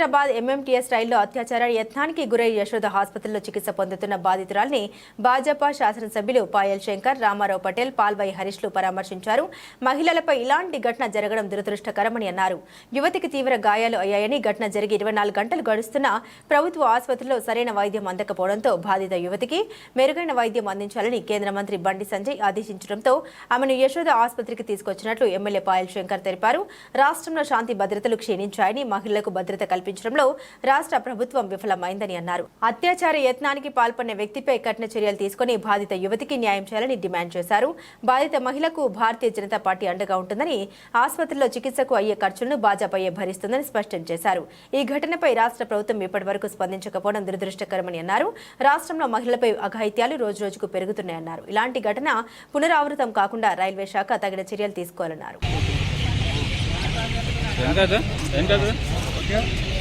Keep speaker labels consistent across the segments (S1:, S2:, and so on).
S1: Secunderabad MMTS రైల్లో అత్యాచార యత్నానికి గురై యశోద ఆసుపత్రిలో చికిత్స పొందుతున్న బాధితురాల్ని భాజపా శాసనసభ్యులు పాయల్ శంకర్ రామారావు పటేల్ పాల్వాయి హరీష్లు పరామర్శించారు. మహిళలపై ఇలాంటి ఘటన జరగడం దురదృష్టకరమని అన్నారు. యువతికి తీవ్ర గాయాలు అయ్యాయని ఘటన జరిగి ఇరవై నాలుగు గంటలు గడుస్తున్నా ప్రభుత్వ ఆసుపత్రిలో సరైన వైద్యం అందకపోవడంతో బాధిత యువతికి మెరుగైన వైద్యం అందించాలని కేంద్ర మంత్రి బండి సంజయ్ ఆదేశించడంతో ఆమెను యశోద ఆసుపత్రికి తీసుకొచ్చినట్లు ఎమ్మెల్యే పాయల్ శంకర్ తెలిపారు. రాష్ట్రంలో శాంతి భద్రతలు క్షీణించాయని మహిళలకు భద్రత కల్పించారు కల్పించడంలో రాష్ట్ర ప్రభుత్వం విఫలమైందని అన్నారు. అత్యాచార యత్నానికి పాల్పడిన వ్యక్తిపై కఠిన చర్యలు తీసుకుని బాధిత యువతికి న్యాయం చేయాలని డిమాండ్ చేశారు. బాధిత మహిళకు భారతీయ జనతా పార్టీ అండగా ఉంటుందని ఆసుపత్రిలో చికిత్సకు అయ్యే ఖర్చులను భాజపాయే భరిస్తుందని స్పష్టం చేశారు. ఈ ఘటనపై రాష్ట్ర ప్రభుత్వం ఇప్పటివరకు స్పందించకపోవడం దురదృష్టకరమని అన్నారు. రాష్ట్రంలో మహిళలపై అఘాయిత్యాలు రోజురోజుకు పెరుగుతున్నాయన్నారు. ఇలాంటి ఘటన పునరావృతం కాకుండా రైల్వే శాఖ తగిన చర్యలు తీసుకోవాలన్నారు.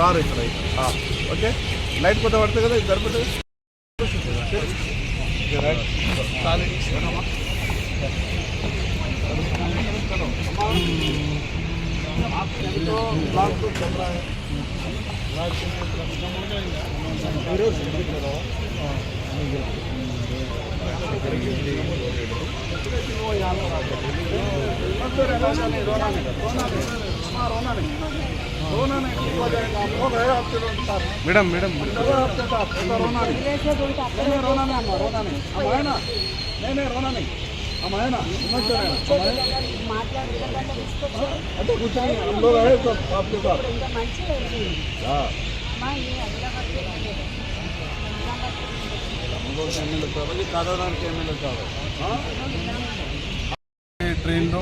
S2: అంటే ఎవరు రారు ఇక్కడ ఆ, ఓకే లైట్ కొత్త పడుతుంది కదా ఇది సరిపోతుంది ఓకే, రైట్. చాలు. ఏమమ్మా? మేడం మేడం అంటే కూర్చొని हम लोग आए तो आपके साथ हाँ हम लोग एमएलए साहब ये కాదవడానికి ఎమ్మెల్యే సార్
S3: ట్రైన్లో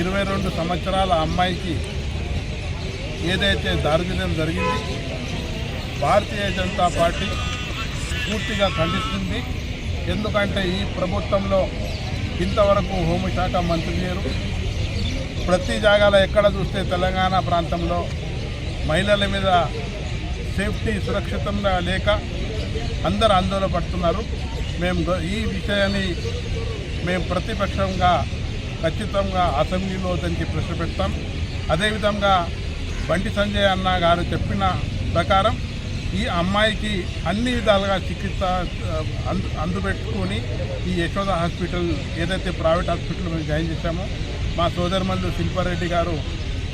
S3: ఇరవై రెండు సంవత్సరాల అమ్మాయికి ఏదైతే దారుణ్యం జరిగింది భారతీయ జనతా పార్టీ పూర్తిగా ఖండిస్తుంది. ఎందుకంటే ఈ ప్రభుత్వంలో ఇంతవరకు హోంశాఖ మంత్రి లేరు. ప్రతి జాగాలో ఎక్కడ చూస్తే తెలంగాణ ప్రాంతంలో మహిళల మీద సేఫ్టీ సురక్షితంగా లేక అందరు ఆందోళన పడుతున్నారు. మేము ఈ విషయాన్ని మేము ప్రతిపక్షంగా ఖచ్చితంగా అసెంబ్లీలో దానికి ప్రశ్న పెడతాం. అదేవిధంగా బండి సంజయ్ అన్న గారు చెప్పిన ప్రకారం ఈ అమ్మాయికి అన్ని విధాలుగా చికిత్స అందు అందుపెట్టుకొని ఈ యశోద హాస్పిటల్ ఏదైతే ప్రైవేట్ హాస్పిటల్ మేము జాయిన్ చేశామో మా సోదరుమల్లు శిల్పారెడ్డి గారు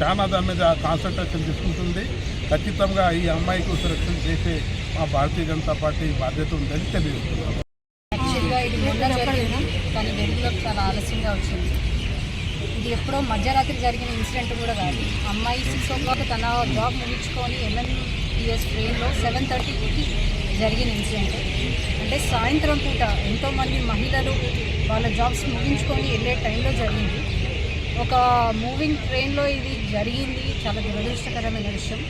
S3: చాలా దాని మీద కాన్సన్ట్రేషన్ తీసుకుంటుంది. ఖచ్చితంగా ఈ అమ్మాయికి సురక్షణ చేసే మా భారతీయ జనతా పార్టీ బాధ్యత ఉందని తెలియజేస్తున్నాం.
S4: చాలా ఆలస్యంగా వచ్చింది. ఇది ఎప్పుడో మధ్యరాత్రి జరిగిన ఇన్సిడెంట్ కూడా కాదు. అమ్మాయి సిక్స్ ఓ క్లాక్ తన జాబ్ ముగించుకొని ఎంఎన్పిఎస్ ట్రైన్లో సెవెన్ థర్టీకి జరిగిన ఇన్సిడెంట్. అంటే సాయంత్రం పూట ఎంతోమంది మహిళలు వాళ్ళ జాబ్స్ ముగించుకొని వెళ్ళే టైంలో జరిగింది. ఒక మూవింగ్ ట్రైన్లో ఇది జరిగింది. చాలా దురదృష్టకరమైన విషయం.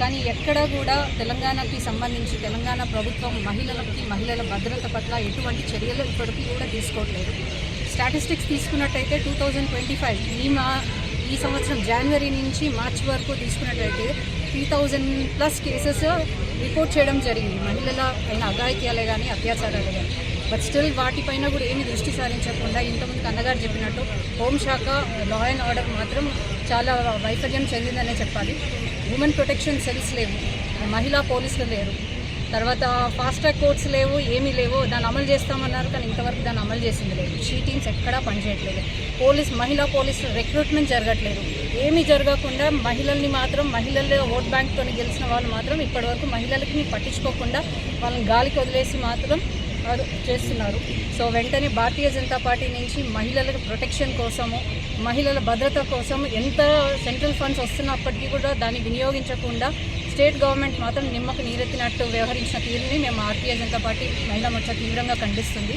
S4: కానీ ఎక్కడ కూడా తెలంగాణకి సంబంధించి తెలంగాణ ప్రభుత్వం మహిళలకి మహిళల భద్రత పట్ల ఎటువంటి చర్యలు ఇప్పటికీ కూడా తీసుకోవట్లేదు. స్టాటిస్టిక్స్ తీసుకున్నట్టయితే టూ థౌజండ్ ట్వంటీ ఫైవ్ ఈ మా ఈ సంవత్సరం జనవరి నుంచి మార్చి వరకు తీసుకున్నట్టయితే three thousand plus cases report చేయడం జరిగింది. మహిళల పైన అఘాయిత్యాలే కానీ అత్యాచారాలే కానీ బట్ స్టిల్ వాటిపైన కూడా ఏమి దృష్టి సారించకుండా ఇంతకుముందు అన్నగారు చెప్పినట్టు హోంశాఖ లా అండ్ ఆర్డర్ మాత్రం చాలా వైఫల్యం చెందిందనే చెప్పాలి. ఉమెన్ ప్రొటెక్షన్ సెల్స్ లేవు. మహిళా పోలీసులు లేరు. తర్వాత ఫాస్ట్ ట్రాక్ కోర్ట్స్ లేవు ఏమీ లేవు. దాన్ని అమలు చేస్తామన్నారు కానీ ఇంతవరకు దాన్ని అమలు చేసింది లేదు. షీటింగ్స్ ఎక్కడా పనిచేయట్లేదు. పోలీస్ మహిళా పోలీస్ రిక్రూట్మెంట్ జరగట్లేదు. ఏమీ జరగకుండా మహిళల్ని మాత్రం మహిళల్లో ఓట్ బ్యాంక్తో గెలిచిన వాళ్ళు మాత్రం ఇప్పటివరకు మహిళలకి పట్టించుకోకుండా వాళ్ళని గాలికి వదిలేసి మాత్రం వారు చేస్తున్నారు. సో వెంటనే భారతీయ జనతా పార్టీ నుంచి మహిళల ప్రొటెక్షన్ కోసము మహిళల భద్రత కోసం ఎంత సెంట్రల్ ఫండ్స్ వస్తున్నప్పటికీ కూడా దాన్ని వినియోగించకుండా స్టేట్ గవర్నమెంట్ మాత్రం నిమ్మకు నీరెత్తినట్టు వ్యవహరించిన తీరుని మేము భారతీయ జనతా పార్టీ మహిళా మోర్చా తీవ్రంగా ఖండిస్తుంది.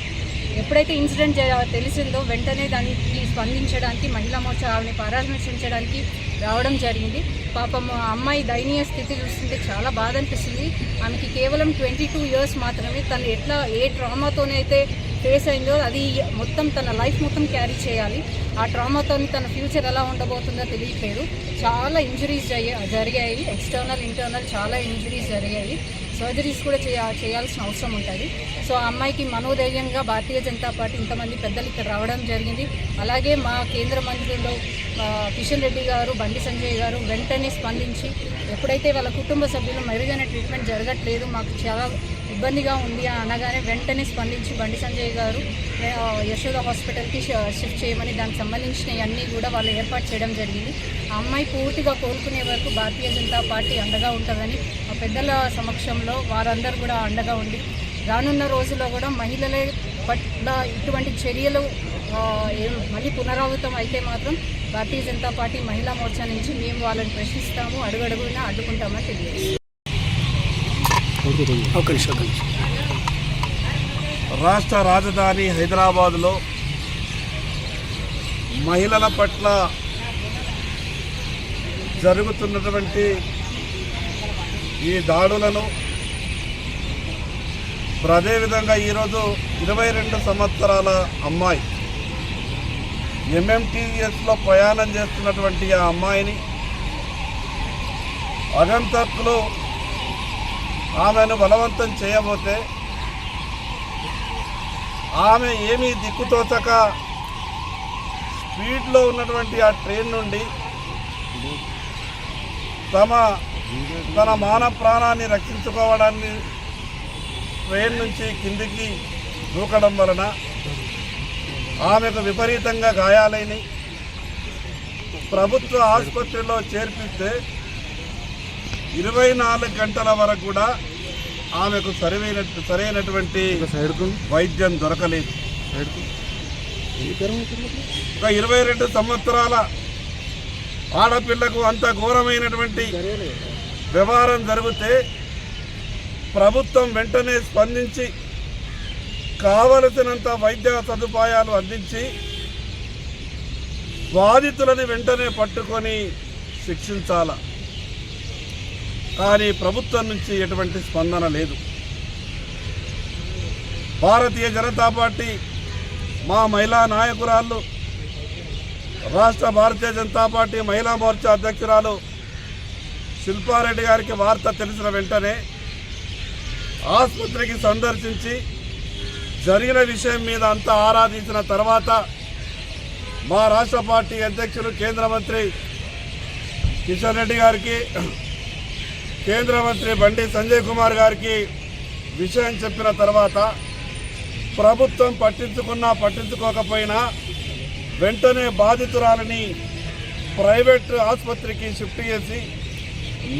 S4: ఎప్పుడైతే ఇన్సిడెంట్ తెలిసిందో వెంటనే దానికి స్పందించడానికి మహిళా మోర్చా ఆవిడని పరామర్శించడానికి రావడం జరిగింది. పాపం అమ్మాయి దయనీయ స్థితి చూస్తుంటే చాలా బాధ అనిపిస్తుంది. ఆమెకి కేవలం ట్వంటీ టూ ఇయర్స్ మాత్రమే. తను ఎట్లా ఏ ట్రామాతోనైతే ఫేస్ అయిందో అది మొత్తం తన లైఫ్ మొత్తం క్యారీ చేయాలి. ఆ ట్రామాతో తన ఫ్యూచర్ ఎలా ఉండబోతుందో తెలియట్లేదు. చాలా ఇంజరీస్ జరిగాయి. ఎక్స్టర్నల్ ఇంటర్నల్ చాలా ఇంజరీస్ జరిగాయి. సర్జరీస్ కూడా చేయ చేయాల్సిన అవసరం ఉంటుంది. సో ఆ అమ్మాయికి మనోధైర్యంగా భారతీయ జనతా పార్టీ ఇంతమంది పెద్దలు ఇక్కడ రావడం జరిగింది. అలాగే మా కేంద్ర మంత్రులు కిషన్ రెడ్డి గారు బండి సంజయ్ గారు వెంటనే స్పందించి ఎప్పుడైతే వాళ్ళ కుటుంబ సభ్యులు మెరుగైన ట్రీట్మెంట్ జరగట్లేదు మాకు చాలా ఇబ్బందిగా ఉంది అని అనగానే వెంటనే స్పందించి బండి సంజయ్ గారు యశోద హాస్పిటల్కి షిఫ్ట్ చేయమని దానికి సంబంధించినవి అన్నీ కూడా వాళ్ళు ఏర్పాటు చేయడం జరిగింది. ఆ అమ్మాయి పూర్తిగా కోలుకునే వరకు భారతీయ జనతా పార్టీ అండగా ఉంటుందని ఆ పెద్దల సమక్షంలో వారందరూ కూడా అండగా ఉండి రానున్న రోజుల్లో కూడా మహిళల పట్ల ఇటువంటి చర్యలు మళ్ళీ పునరావృతం అయితే మాత్రం భారతీయ జనతా పార్టీ మహిళా మోర్చా నుంచి మేము వాళ్ళని ప్రశ్నిస్తాము అడుగడుగునా అడ్డుకుంటామని తెలియదు
S2: రాష్ట్ర రాజధాని హైదరాబాదులో మహిళల పట్ల జరుగుతున్నటువంటి ఈ దాడులను అదేవిధంగా ఈరోజు ఇరవై రెండు సంవత్సరాల అమ్మాయి ఎంఎంటీఎస్లో ప్రయాణం చేస్తున్నటువంటి ఆ అమ్మాయిని అగంతకులు ఆమెను బలవంతం చేయబోతే ఆమె ఏమీ దిక్కుతోచక స్పీడ్లో ఉన్నటువంటి ఆ ట్రైన్ నుండి తమ తన మాన ప్రాణాన్ని రక్షించుకోవడాన్ని ట్రైన్ నుంచి కిందికి దూకడం వలన ఆమెకు విపరీతంగా గాయాలైనవి ప్రభుత్వ ఆసుపత్రిలో చేర్పిస్తే ఇరవై నాలుగు గంటల వరకు కూడా ఆమెకు సరైన సరైనటువంటి వైద్యం దొరకలేదు. ఒక ఇరవై రెండు సంవత్సరాల ఆడపిల్లకు అంత ఘోరమైనటువంటి వ్యవహారం జరిగితే ప్రభుత్వం వెంటనే స్పందించి కావలసినంత వైద్య సదుపాయాలు అందించి బాధితులని వెంటనే పట్టుకొని శిక్షించాల? కానీ ప్రభుత్వం నుంచి ఎటువంటి స్పందన లేదు. భారతీయ జనతా పార్టీ మా మహిళా నాయకురాళ్ళు రాష్ట్ర భారతీయ జనతా పార్టీ మహిళా మోర్చా అధ్యక్షురాలు శిల్పారెడ్డి గారికి వార్త తెలిసిన వెంటనే ఆసుపత్రికి సందర్శించి జరిగిన విషయం మీద అంతా ఆరాధించిన తర్వాత మా రాష్ట్ర పార్టీ అధ్యక్షులు కేంద్ర మంత్రి కిషన్ రెడ్డి గారికి కేంద్ర మంత్రి బండి సంజయ్ కుమార్ గారికి విషయం చెప్పిన తర్వాత ప్రభుత్వం పట్టించుకున్నా పట్టించుకోకపోయినా వెంటనే బాధితురాలని ప్రైవేట్ ఆసుపత్రికి షిఫ్ట్ చేసి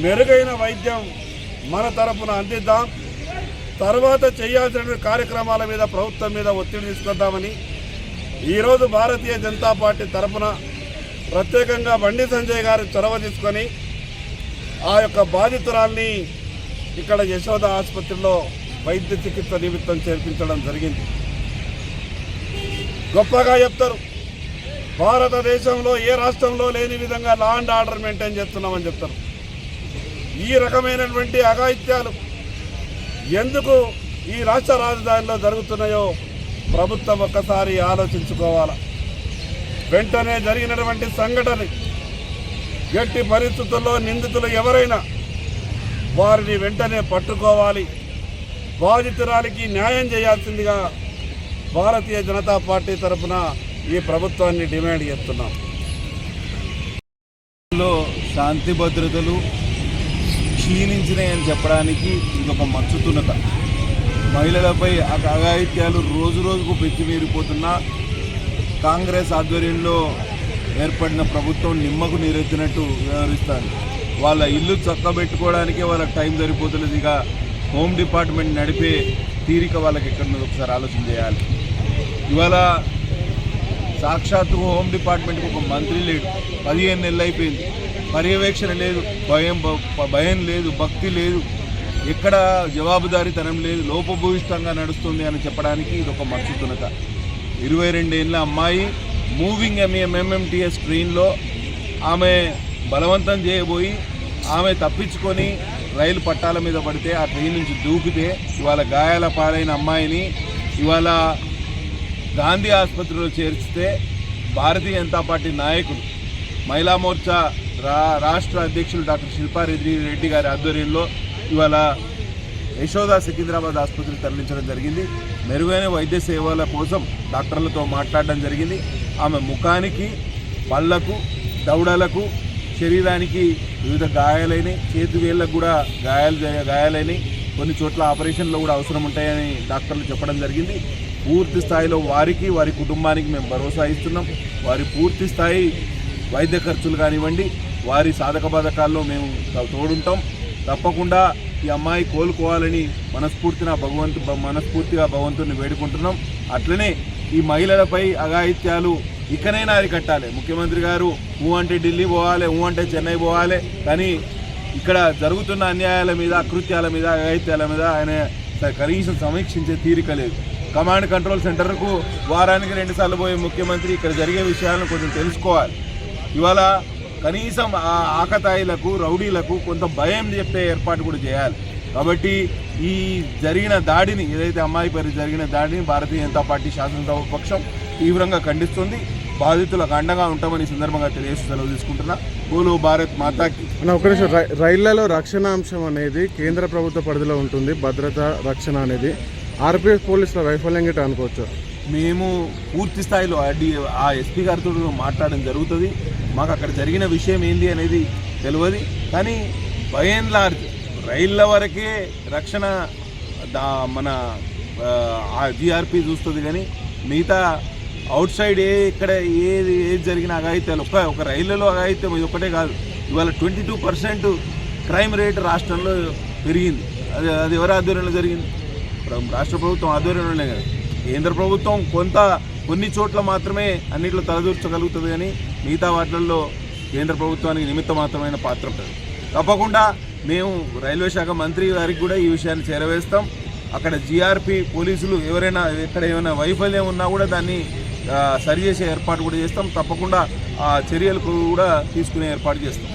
S2: మెరుగైన వైద్యం మన తరపున అందిద్దాం. తర్వాత చేయాల్సిన కార్యక్రమాల మీద ప్రభుత్వం మీద ఒత్తిడి తీసుకొద్దామని ఈరోజు భారతీయ జనతా పార్టీ తరపున ప్రత్యేకంగా బండి సంజయ్ గారు చొరవ తీసుకొని ఆ యొక్క బాధితురాల్ని ఇక్కడ యశోద ఆసుపత్రిలో వైద్య చికిత్స నిమిత్తం చేర్పించడం జరిగింది. గొప్పగా చెప్తారు. భారతదేశంలో ఏ రాష్ట్రంలో లేని విధంగా లా అండ్ ఆర్డర్ మెయింటైన్ చేస్తున్నామని చెప్తారు. ఈ రకమైనటువంటి అఘాయిత్యాలు ఎందుకు ఈ రాష్ట్ర రాజధానిలో జరుగుతున్నాయో ప్రభుత్వం ఒక్కసారి ఆలోచించుకోవాలి. వెంటనే జరిగినటువంటి సంఘటన ఎట్టి పరిస్థితుల్లో నిందితులు ఎవరైనా వారిని వెంటనే పట్టుకోవాలి. బాధితురాలికి న్యాయం చేయాల్సిందిగా భారతీయ జనతా పార్టీ తరఫున ఈ ప్రభుత్వాన్ని డిమాండ్ చేస్తున్నాం.
S5: శాంతి భద్రతలు క్షీణించినాయని చెప్పడానికి ఇదొక మచ్చుతున్నత. మహిళలపై ఆ రోజు రోజుకు పెంచిమీరిపోతున్న కాంగ్రెస్ ఆధ్వర్యంలో ఏర్పడిన ప్రభుత్వం నిమ్మకు నీరెత్తినట్టు వ్యవహరిస్తాను వాళ్ళ ఇల్లు చక్కబెట్టుకోవడానికి వాళ్ళకి టైం సరిపోతున్నది ఇక హోమ్ డిపార్ట్మెంట్ నడిపే తీరిక వాళ్ళకి ఎక్కడున్నది ఒకసారి ఆలోచన చేయాలి. ఇవాళ సాక్షాత్తు హోమ్ డిపార్ట్మెంట్కి ఒక మంత్రి లేడు. పదిహేను నెలలు అయిపోయింది. పర్యవేక్షణ లేదు. భయం భయం లేదు. భక్తి లేదు. ఎక్కడ జవాబుదారీతనం లేదు. లోపభూయిష్టంగా నడుస్తుంది అని చెప్పడానికి ఇది ఒక మచ్చు తునక ఇరవై రెండేళ్ళ అమ్మాయి మూవింగ్ ఎంఎం ఎంఎంటీఎస్ ట్రైన్లో ఆమె బలవంతం చేయబోయి ఆమె తప్పించుకొని రైలు పట్టాల మీద పడితే ఆ ట్రైన్ నుంచి దూకితే ఇవాళ గాయాల పాలైన అమ్మాయిని ఇవాళ గాంధీ ఆసుపత్రిలో చేర్చితే భారతీయ జనతా పార్టీ నాయకుడు మహిళా మోర్చా రా రాష్ట్ర అధ్యక్షులు డాక్టర్ శిల్పారెడ్డి రెడ్డి గారి ఆధ్వర్యంలో ఇవాళ యశోద సికింద్రాబాద్ ఆసుపత్రికి తరలించడం జరిగింది. మెరుగైన వైద్య సేవల కోసం డాక్టర్లతో మాట్లాడడం జరిగింది. ఆమె ముఖానికి పళ్ళకు దవడలకు శరీరానికి వివిధ గాయాలైనవి చేతి వేళ్ళకు కూడా గాయాలు గాయాలైనవి కొన్ని చోట్ల ఆపరేషన్లు కూడా అవసరం ఉంటాయని డాక్టర్లు చెప్పడం జరిగింది. పూర్తి స్థాయిలో వారికి వారి కుటుంబానికి మేము భరోసా ఇస్తున్నాం. వారి పూర్తి స్థాయి వైద్య ఖర్చులు కానివ్వండి వారి సాధక బాధకాల్లో మేము తోడుంటాం. తప్పకుండా ఈ అమ్మాయి కోలుకోవాలని మనస్ఫూర్తిన భగవంతు మనస్ఫూర్తిగా భగవంతుని వేడుకుంటున్నాం. అట్లనే ఈ మహిళలపై అఘాయిత్యాలు ఇకనైనా అరికట్టాలి. ముఖ్యమంత్రి గారు ఊ అంటే ఢిల్లీ పోవాలి ఊ అంటే చెన్నై పోవాలి. కానీ ఇక్కడ జరుగుతున్న అన్యాయాల మీద అకృత్యాల మీద అఘాయిత్యాల మీద ఆయన కనీసం సమీక్షించే తీరిక లేదు. కమాండ్ కంట్రోల్ సెంటర్కు వారానికి రెండుసార్లు పోయే ముఖ్యమంత్రి ఇక్కడ జరిగే విషయాలను కొంచెం తెలుసుకోవాలి. ఇవాళ కనీసం ఆ ఆకతాయిలకు రౌడీలకు కొంత భయం చెప్పే ఏర్పాటు కూడా చేయాలి. కాబట్టి ఈ జరిగిన దాడిని ఏదైతే అమ్మాయి పేరు జరిగిన దాడిని భారతీయ జనతా పార్టీ శాసనసభ పక్షం తీవ్రంగా ఖండిస్తుంది. బాధితులకు అండగా ఉంటామని సందర్భంగా తెలియజేస్తూ సెలవు తీసుకుంటున్నా. పోలో భారత్ మాతాకి.
S6: అన్న ఒక నిమిషం. రైళ్ళలో రక్షణ అంశం అనేది కేంద్ర ప్రభుత్వ పరిధిలో ఉంటుంది. భద్రత రక్షణ అనేది. ఆర్పిఎఫ్ పోలీసుల వైఫల్యం గిట్ట అనుకోవచ్చు?
S5: మేము పూర్తి స్థాయిలో ఆ ఎస్పీ గారితో మాట్లాడడం జరుగుతుంది. మాకు అక్కడ జరిగిన విషయం ఏంది అనేది తెలియదు కానీ బై అండ్ లార్జ్ రైళ్ళ వరకే రక్షణ మన జిఆర్పి చూస్తుంది కానీ మిగతా అవుట్ సైడ్ ఏ ఇక్కడ ఏది ఏది జరిగిన అఘాయిత్యాలు ఒక ఒక రైళ్ళలో అఘాయిత్యం ఇది ఒకటే కాదు. ఇవాళ twenty two percent crime rate రాష్ట్రంలో పెరిగింది. అది అది ఎవరి ఆధ్వర్యంలో జరిగింది? రాష్ట్ర ప్రభుత్వం ఆధ్వర్యంలోనే కదా. కేంద్ర ప్రభుత్వం కొంత కొన్ని చోట్ల మాత్రమే అన్నిట్లో తలదూర్చగలుగుతుంది కానీ మిగతా వాటిల్లో కేంద్ర ప్రభుత్వానికి నిమిత్త మాత్రమైన పాత్ర ఉంటుంది. తప్పకుండా మేము రైల్వే శాఖ మంత్రి గారికి కూడా ఈ విషయాన్ని చేరవేస్తాం. అక్కడ జీఆర్పి పోలీసులు ఎవరైనా ఎక్కడ ఏమైనా వైఫల్యం ఉన్నా కూడా దాన్ని సరిచేసే ఏర్పాటు కూడా చేస్తాం. తప్పకుండా ఆ చర్యలకు కూడా తీసుకునే ఏర్పాటు చేస్తాం.